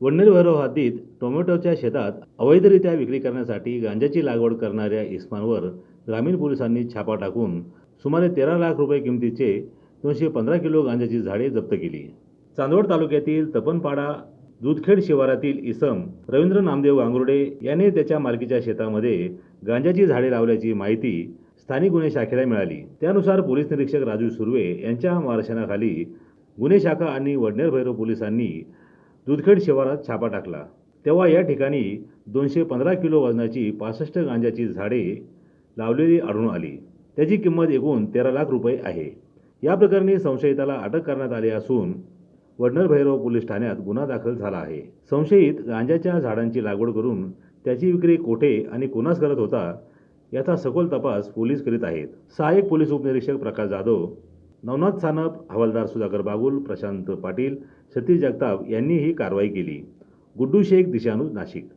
वडनेर भैरव हद्दीत टोमॅटोच्या शेतात अवैधरित्या विक्री करण्यासाठी गांजाची लागवड करणाऱ्या इस्मांवर ग्रामीण पोलिसांनी छापा टाकून सुमारे तेरा लाख रुपये किमतीचे दोनशे पंधरा किलो गांजाची झाडे जप्त केली. चांदवड तालुक्यातील तपनपाडा दूधखेड शिवारातील इसम रवींद्र नामदेव गांगुर्डे याने त्याच्या मालकीच्या शेतामध्ये गांजाची झाडे लावल्याची माहिती स्थानिक गुन्हे शाखेला मिळाली. त्यानुसार पोलीस निरीक्षक राजू सुर्वे यांच्या मार्गदर्शनाखाली गुन्हे शाखा आणि वडनेर भैरव पोलिसांनी दुधखेड शिवारात छापा टाकला. तेव्हा या ठिकाणी दोनशे पंधरा किलो वजनाची पासष्ट गांजाची झाडे लावलेली आढळून आली. त्याची किंमत एकूण तेरा लाख रुपये आहे. या प्रकरणी संशयिताला अटक करण्यात आली असून वडनर भैरव पोलीस ठाण्यात गुन्हा दाखल झाला आहे. संशयित गांजाच्या झाडांची लागवड करून त्याची विक्री कोठे आणि कोणास करत होता याचा सखोल तपास पोलीस करीत आहेत. सहाय्यक पोलीस उपनिरीक्षक प्रकाश जाधव नवनाथ सानप हवालदार सुधाकर बागुल प्रशांत पाटील सतीश जगताप यांनी ही कारवाई केली. गुड्डू शेख दिशानू नाशिक.